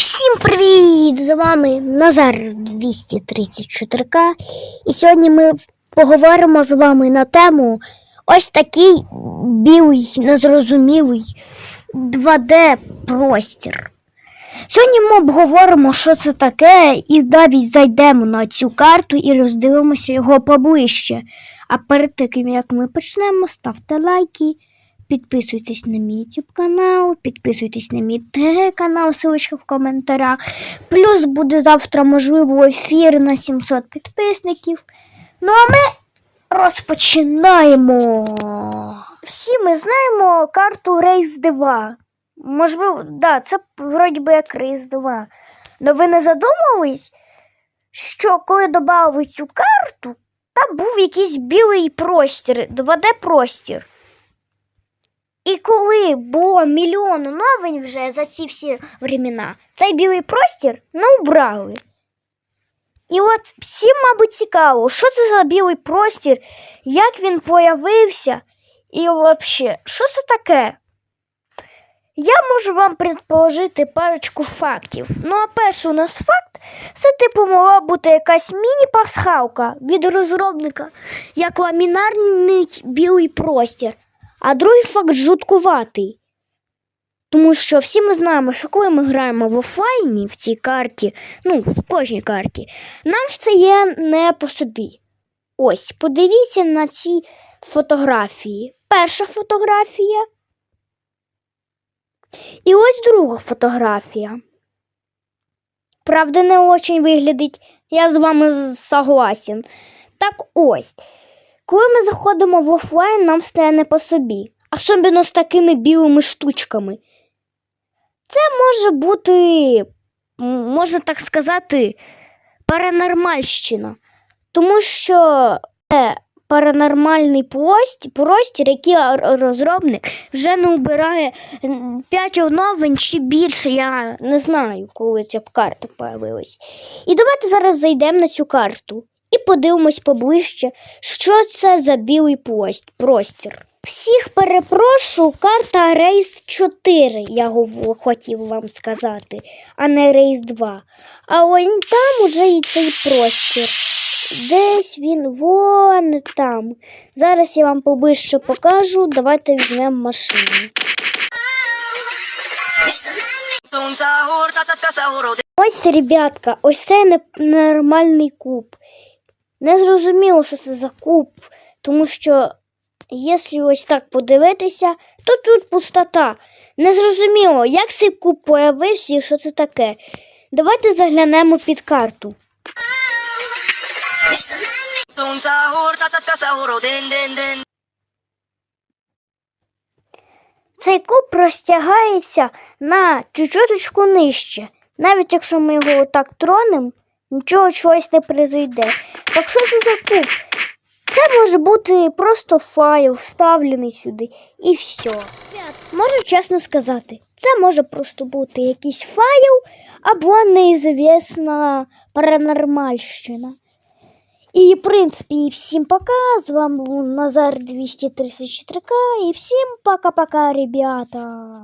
Всім привіт! З вами Назар 234К. І сьогодні ми поговоримо з вами на тему ось такий білий, незрозумілий 2D простір. Сьогодні ми обговоримо, що це таке, і навіть зайдемо на цю карту і роздивимося його поближче. А перед тим, як ми почнемо, ставте лайки. Підписуйтесь на мій YouTube канал, підписуйтесь на мій ТГ канал, ссылочка в коментарях. Плюс буде завтра, можливо, ефір на 700 підписників. Ну а ми розпочинаємо. Всі ми знаємо карту Race 2. Можливо, да, це вроді би як Race 2. Но ви не задумались, що коли додали цю карту, там був якийсь білий простір, 2D-простір. І коли було мільйон новень вже за ці всі времена, цей білий простір не убрали. І от всім, мабуть, цікаво, що це за білий простір, як він появився, і взагалі, що це таке? Я можу вам предположити парочку фактів. Ну, а перший у нас факт це, типу, могла бути якась міні-пасхалка від розробника, як ламінарний білий простір. А другий факт жуткуватий. Тому що всі ми знаємо, що коли ми граємо в офлайні в цій карті, ну, в кожній карті, нам ж це є не по собі. Ось, подивіться на ці фотографії. Перша фотографія. І ось друга фотографія. Правда, не очень виглядить, я з вами согласен. Так ось. Коли ми заходимо в офлайн, нам стає не по собі, особливо з такими білими штучками. Це може бути, можна так сказати, паранормальщина. Тому що це паранормальний простір, який розробник вже не убирає 5 оновлень чи більше, я не знаю, коли ця карта появилась. І давайте зараз зайдемо на цю карту і подивимось поближче, що це за білий простір. Всіх перепрошу, карта Рейс 4, я хотів вам сказати, а не Рейс 2. А ось там уже і цей простір. Десь він вон там. Зараз я вам поближче покажу. Давайте візьмемо машину. Ось, ребятка, ось цей нормальний куб. Не зрозуміло, що це за куб, тому що, якщо ось так подивитися, то тут пустота. Не зрозуміло, як цей куб появився і що це таке. Давайте заглянемо під карту. Цей куб розтягається на чуть-чуточку нижче. Навіть якщо ми його отак тронемо, нічого чогось не прийде. Так що це за куб? Це може бути просто файл, вставлений сюди, і все. Можу чесно сказати, це може просто бути якийсь файл або неізвісна паранормальщина. І, в принципі, всім пока. З вами був Назар 234К. І всім пока-пока, ребята.